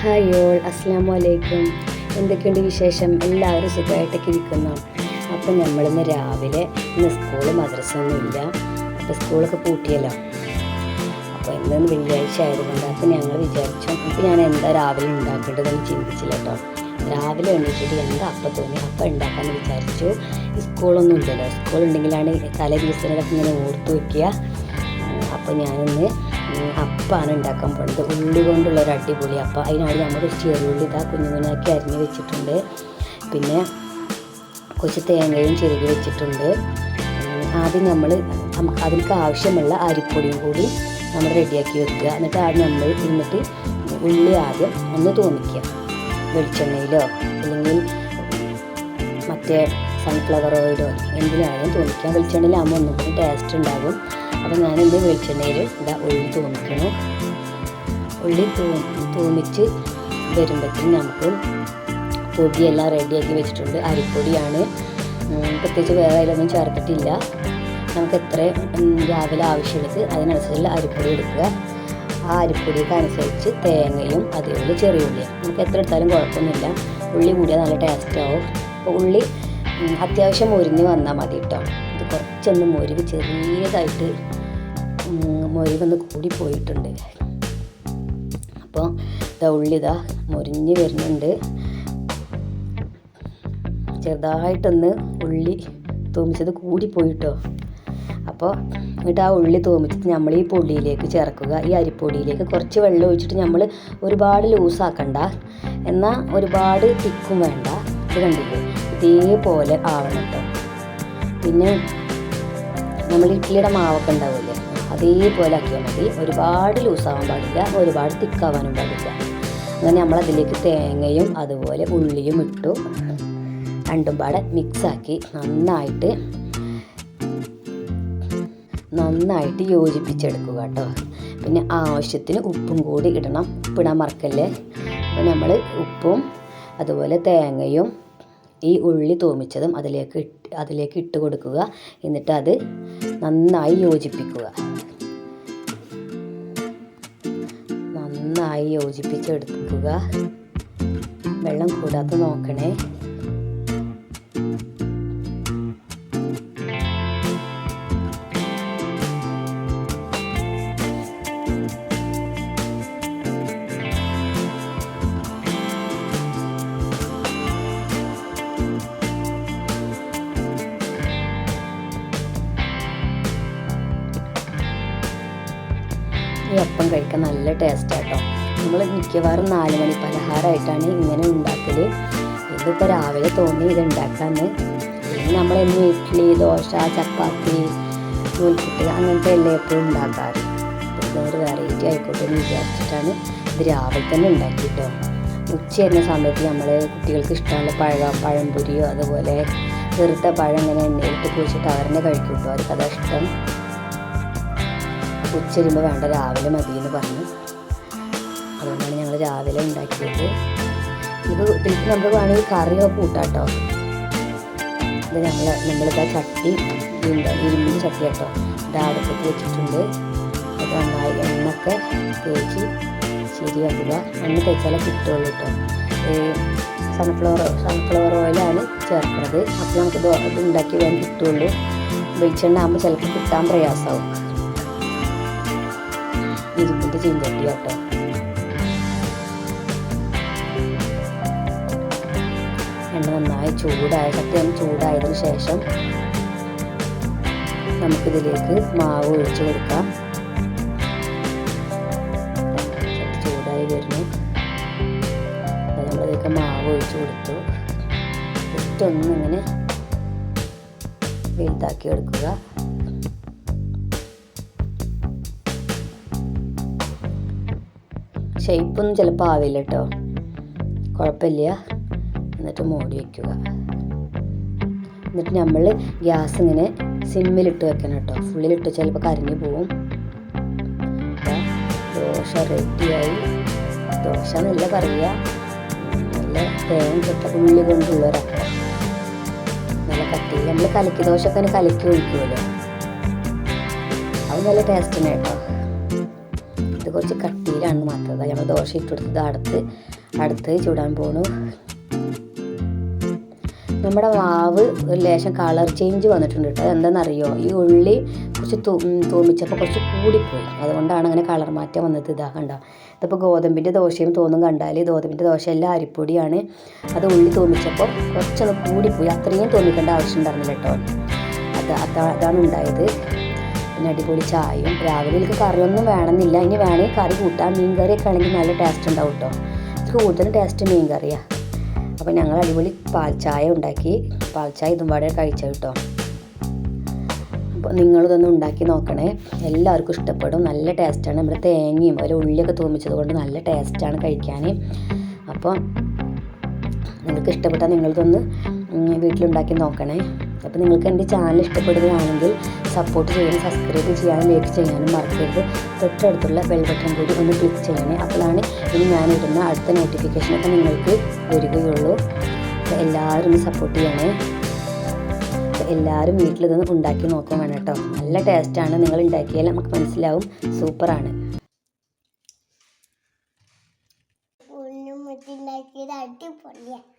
Hi all അസ്സാം വലൈക്കും എന്തൊക്കെയുണ്ട് വിശേഷം? എല്ലാവരും സുഖമായിട്ടൊക്കെ ഇരിക്കുന്നു. അപ്പം നമ്മളിന്ന് രാവിലെ ഇന്ന് സ്കൂൾ മദ്രസ ഒന്നുമില്ല അപ്പോൾ സ്കൂളൊക്കെ പൂട്ടിയല്ലോ. അപ്പോൾ ഇന്ന് വെള്ളിയാഴ്ച ആയതുകൊണ്ട് അപ്പോൾ ഞങ്ങൾ വിചാരിച്ചു അപ്പോൾ ഞാൻ എന്താ രാവിലെ ഉണ്ടാക്കേണ്ടതെന്ന് ചിന്തിച്ചില്ല കേട്ടോ. രാവിലെ എണീറ്റിട്ട് എന്താ അപ്പം തോന്നി അപ്പം ഉണ്ടാക്കാമെന്ന് വിചാരിച്ചു. സ്കൂളൊന്നും ഇല്ലല്ലോ. സ്കൂൾ ഉണ്ടെങ്കിലാണ് തലേ ദിവസങ്ങളൊക്കെ ഇങ്ങനെ ഓർത്ത് വയ്ക്കുക അപ്പോൾ ഞാനിന്ന് അപ്പാണ് ഉണ്ടാക്കാൻ പോണത്. ഉള്ളി കൊണ്ടുള്ള ഒരു അടിപൊളി അപ്പം. അതിനാണ് നമ്മൾ ചെറുള്ളി ഇതാ കുഞ്ഞു കുഞ്ഞാക്കി അരിഞ്ഞ് വെച്ചിട്ടുണ്ട്. പിന്നെ കുറച്ച് തേങ്ങയും ചെറുകി വെച്ചിട്ടുണ്ട്. ആദ്യം നമ്മൾ നമുക്ക് അതിലേക്ക് ആവശ്യമുള്ള അരിപ്പൊടിയും കൂടി നമ്മൾ റെഡിയാക്കി വെക്കുക. എന്നിട്ട് ആദ്യം നമ്മൾ എന്നിട്ട് ഉള്ളി ആദ്യം ഒന്ന് തോന്നിക്കുക വെളിച്ചെണ്ണയിലോ അല്ലെങ്കിൽ മറ്റേ സൺഫ്ലവർ ഓയിലോ എന്തിനായാലും തോന്നിക്കുക വെളിച്ചെണ്ണയിലാകുമ്പോൾ ഒന്നും ടേസ്റ്റ് ഉണ്ടാകും. അപ്പോൾ ഞാനെന്ത് വെളിച്ചെണ്ണയിൽ ഇതാ ഉള്ളി തോന്നിക്കണം ഉള്ളി തൂ തൂമിച്ച് വരുമ്പോഴത്തേക്കും നമുക്ക് പൊടിയെല്ലാം റെഡിയാക്കി വെച്ചിട്ടുണ്ട്. അരിപ്പൊടിയാണ്. പ്രത്യേകിച്ച് വേറെ അതിലൊന്നും ചേർത്തിട്ടില്ല. നമുക്ക് എത്ര രാവിലെ ആവശ്യമുള്ളത് അതിനനുസരിച്ചുള്ള അരിപ്പൊടി എടുക്കുക. ആ അരിപ്പൊടിക്ക് അനുസരിച്ച് തേങ്ങയും അതേപോലെ ചെറിയ ഉള്ളിയും. നമുക്ക് എത്ര എടുത്താലും കുഴപ്പമൊന്നുമില്ല. ഉള്ളി കൂടിയാൽ നല്ല ടേസ്റ്റ് ആവും. അപ്പോൾ ഉള്ളി അത്യാവശ്യം മുരിഞ്ഞ് വന്നാൽ മതി കേട്ടോ ഇത് കുറച്ചൊന്ന് മുരിവ് ചെറിയതായിട്ട് മൊരിവൊന്ന് കൂടി പോയിട്ടുണ്ട്. അപ്പോൾ ഇതാ ഉള്ളി ഇതാ മൊരിഞ്ഞ് വരുന്നുണ്ട്. ചെറുതായിട്ടൊന്ന് ഉള്ളി തൂമിച്ചത് കൂടിപ്പോയിട്ടോ അപ്പോൾ എന്നിട്ട് ആ ഉള്ളി തൂമിച്ചിട്ട് നമ്മൾ ഈ പൊടിയിലേക്ക് ചേർക്കുക. ഈ അരിപ്പൊടിയിലേക്ക് കുറച്ച് വെള്ളം ഒഴിച്ചിട്ട് നമ്മൾ ഒരുപാട് ലൂസാക്കണ്ട എന്നാൽ ഒരുപാട് തിക്കും വേണ്ട. ഇത് കണ്ടില്ലേ? ഇതേപോലെ ആവണം കേട്ടോ പിന്നെ നമ്മൾ ഇഡ്ഡലിയുടെ മാവൊക്കെ ഉണ്ടാവില്ലേ? അതേപോലെ ആക്കിയാൽ മതി. ഒരുപാട് ലൂസാവാൻ പാടില്ല ഒരുപാട് തിക്കാവാനും പാടില്ല. അങ്ങനെ നമ്മളതിലേക്ക് തേങ്ങയും അതുപോലെ ഉള്ളിയും ഇട്ടു. രണ്ടും പാടെ മിക്സാക്കി നന്നായിട്ട് നന്നായിട്ട് യോജിപ്പിച്ചെടുക്കുക കേട്ടോ. പിന്നെ ആവശ്യത്തിന് ഉപ്പും കൂടി ഇടണം. ഉപ്പിടാൻ മറക്കല്ലേ? അപ്പോൾ നമ്മൾ ഉപ്പും അതുപോലെ തേങ്ങയും ഈ ഉള്ളി തോമിച്ചതും അതിലേക്ക് അതിലേക്ക് ഇട്ട് കൊടുക്കുക. എന്നിട്ട് അത് നന്നായി യോജിപ്പിക്കുക. നന്നായി യോജിപ്പിച്ചെടുക്കുക. വെള്ളം കൂടാതെ നോക്കണേ. അപ്പം കഴിക്കാൻ നല്ല ടേസ്റ്റ് കേട്ടോ നമ്മൾ മിക്കവാറും നാല് മണി പലഹാരമായിട്ടാണ് ഇങ്ങനെ ഉണ്ടാക്കൽ ഇതിപ്പോൾ രാവിലെ തോന്നി ഇത് ഉണ്ടാക്കാൻ അല്ലെങ്കിൽ നമ്മളെന്നും ഇഡ്ഡലി ദോശ ചപ്പാത്തി നൂൽപുട്ട് അങ്ങനത്തെ എല്ലാം എപ്പോഴും ഉണ്ടാക്കാറ് ഒരു വെറൈറ്റി ആയിക്കോട്ടെ എന്ന് വിചാരിച്ചിട്ടാണ് ഇത് രാവിലെ തന്നെ ഉണ്ടാക്കിയിട്ടോ ഉച്ച വരുന്ന സമയത്ത് നമ്മൾ കുട്ടികൾക്ക് ഇഷ്ടമുള്ള പഴം പഴംപൊരിയോ അതുപോലെ വെറുത്ത പഴം ഇങ്ങനെ എണ്ണയിലിട്ട് കുഴിച്ചിട്ട് അവരെന്നെ കഴിക്കും കേട്ടോ അവർക്കതാ ഇഷ്ടം. ഉച്ച വേണ്ട രാവിലെ മതി എന്ന് പറഞ്ഞു. അതുകൊണ്ടാണ് ഞങ്ങൾ രാവിലെ ഉണ്ടാക്കിയത്. ഇത് ഇതിലേക്ക് നമ്മൾ വേണമെങ്കിൽ കറിയൊക്കെ കൂട്ടാട്ടോ. ഇത് ഞങ്ങൾ നമ്മളിതാ ചട്ടി ഇരുമ്പിന്റെ ചട്ടി കേട്ടോ ഇത് വെച്ചിട്ടുണ്ട്. അത് നന്നായി എണ്ണൊക്കെ തേച്ച് ശരിയാക്കുക എണ്ണ തേച്ചാലേ കിട്ടുള്ളൂ കേട്ടോ സൺഫ്ലവർ സൺഫ്ലവർ ഓയിലാണ് ചേർക്കുന്നത്. അപ്പോൾ നമുക്ക് ഇത് ഉണ്ടാക്കി വേണം കിട്ടുള്ളൂ. വെളിച്ചെണ്ണ ആകുമ്പോൾ ചിലപ്പോൾ കിട്ടാൻ പ്രയാസമാവും. ഇരുമ്പിന്റെ ചീഞ്ചട്ടി കേട്ടോ. എണ്ണ നന്നായി ചൂടായ സത്യം ചൂടായതിനു ശേഷം നമുക്കിതിലേക്ക് മാവ് ഒഴിച്ചു കൊടുക്കാം. ചൂടായി വരുന്നു. നമ്മളിതിലേക്ക് മാവ് ഒഴിച്ചു കൊടുത്തു. ജസ്റ്റ് ഒന്ന് ഇങ്ങനെ വലുതാക്കി എടുക്കുക. ഷേപ്പൊന്നും ചിലപ്പോൾ ആവില്ല കേട്ടോ കുഴപ്പമില്ല എന്നിട്ട് മൂടി വയ്ക്കുക എന്നിട്ട് നമ്മൾ ഗ്യാസ് ഇങ്ങനെ സിമ്മിലിട്ട് വെക്കണം കേട്ടോ ഫുള്ളിലിട്ട് ചിലപ്പോൾ കരിഞ്ഞു പോവും. ദോശ റെഡിയായി. ദോശ എന്നല്ല പറയുക നല്ല തേങ്ങ കിട്ട ഉള്ളി കൊണ്ടുള്ള ഒരപ്പം നല്ല കട്ടി നമ്മൾ കലക്കി ദോശ ഒക്കെ കലക്കി ഒഴിക്കുമല്ലോ അത് നല്ല ടേസ്റ്റിന് കേട്ടോ ഇത് കുറച്ച് കട്ടിയിലാണ് മാത്രം. നമ്മൾ ദോശ ഇട്ടെടുത്തത് അടുത്ത് അടുത്ത് ചൂടാൻ പോണു. നമ്മുടെ വാവ് ഒരു ലേശം കളർ ചേഞ്ച് വന്നിട്ടുണ്ട് കേട്ടോ. എന്താണെന്നറിയോ ഈ ഉള്ളി കുറച്ച് തൂമിച്ചപ്പോൾ കുറച്ച് കൂടിപ്പോയി. അതുകൊണ്ടാണ് അങ്ങനെ കളർ മാറ്റം വന്നത്. ഇതാ കണ്ടോ? ഇതിപ്പോൾ ഗോതമ്പിന്റെ ദോശയും തോന്നും കണ്ടാൽ ഗോതമ്പിന്റെ ദോശ എല്ലാം അരിപ്പൊടിയാണ്. അത് ഉള്ളി തൂമിച്ചപ്പോൾ കുറച്ചൊന്ന് കൂടിപ്പോയി. അത്രയും തോന്നിക്കേണ്ട ആവശ്യം ഉണ്ടായിരുന്നില്ല കേട്ടോ. അതാ അതാണ് ഉണ്ടായത്. പിന്നെ അടിപൊളി ചായയും. രാവിലെ എനിക്ക് കറിയൊന്നും വേണമെന്നില്ല. ഇനി വേണമെങ്കിൽ കറി കൂട്ടാം. മീൻ കറിയൊക്കെ ആണെങ്കിൽ നല്ല ടേസ്റ്റ് ഉണ്ടാവും കേട്ടോ എനിക്ക് കൂടുതലും ടേസ്റ്റ് മീൻ കറിയാണ് അപ്പോൾ ഞങ്ങൾ അടിപൊളി പാൽ ചായ ഉണ്ടാക്കി. പാൽ ചായ ഇതും പാടെ കഴിച്ച കേട്ടോ അപ്പോൾ നിങ്ങളിതൊന്ന് ഉണ്ടാക്കി നോക്കണേ. എല്ലാവർക്കും ഇഷ്ടപ്പെടും. നല്ല ടേസ്റ്റാണ് നമ്മുടെ തേങ്ങയും ഒരു ഉള്ളിയൊക്കെ തൂമിച്ചത് കൊണ്ട് നല്ല ടേസ്റ്റാണ് കഴിക്കാൻ അപ്പോൾ നിങ്ങൾക്ക് ഇഷ്ടപ്പെട്ടാൽ നിങ്ങളിതൊന്ന് വീട്ടിലുണ്ടാക്കി നോക്കണേ. അപ്പോൾ നിങ്ങൾക്ക് എന്റെ ചാനൽ ഇഷ്ടപ്പെടുകയാണെങ്കിൽ സപ്പോർട്ട് ചെയ്യാനും സബ്സ്ക്രൈബ് ചെയ്യാനും ലൈക്ക് ചെയ്യാനും മറക്കരുത്. തൊട്ടടുത്തുള്ള ബെൽ ബട്ടൺ കൂടി ഒന്ന് ക്ലിക്ക് ചെയ്യണേ. അപ്പോഴാണ് ഇനി ഞാനിടുന്ന അടുത്ത നോട്ടിഫിക്കേഷനൊക്കെ നിങ്ങൾക്ക് വരികയുള്ളൂ. എല്ലാവരും സപ്പോർട്ട് ചെയ്യണേ. എല്ലാവരും വീട്ടിലിതൊന്ന് ഉണ്ടാക്കി നോക്കാൻ വേണം കേട്ടോ. നല്ല ടേസ്റ്റാണ് നിങ്ങൾ ഉണ്ടാക്കിയാൽ നമുക്ക് മനസ്സിലാവും. സൂപ്പറാണ് ഉണ്ടാക്കിയത് അടിപൊളിയാണ്